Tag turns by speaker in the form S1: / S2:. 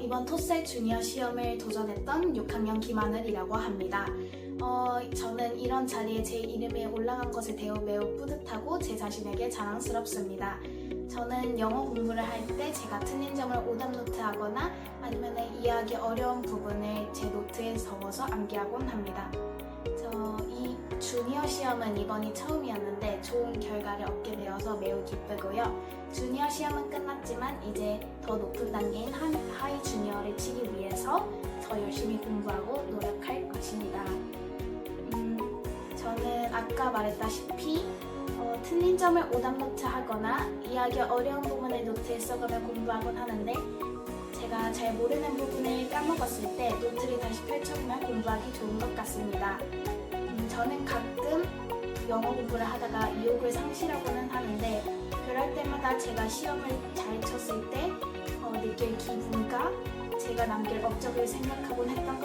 S1: 이번 토셀 주니어 시험을 도전했던 6학년 김하늘이라고 합니다. 어, 저는 이런 자리에 제 이름이 올라간 것에 대해 매우 뿌듯하고 제 자신에게 자랑스럽습니다. 저는 영어 공부를 할 때 제가 틀린 점을 오답 노트하거나 아니면 이해하기 어려운 부분을 제 노트에 적어서 암기하곤 합니다. 저이 주니어 시험은 이번이 처음이었는데 좋은 결과를 얻게 되어서 매우 기쁘고요. 주니어 시험은 끝났지만 이제 더 높은 단계인 한, 하이 주니어를 치기 위해서 더 열심히 공부하고 노력할 것입니다. 음, 저는 아까 말했다시피 어, 틀린 점을 오답 노트 하거나 이해하기 어려운 부분을 노트에 써가며 공부하곤 하는데 제가 잘 모르는 부분을 까먹었을 때 노트를 다시 펼쳐보면 공부하기 좋은 것 같습니다. 음, 저는 가끔 영어 공부를 하다가 이욕을 상실하고는 하는데 그럴 때마다 제가 시험을 잘 쳤을 때 어, 느낄 기분과 제가 남길 업적을 생각하곤 했던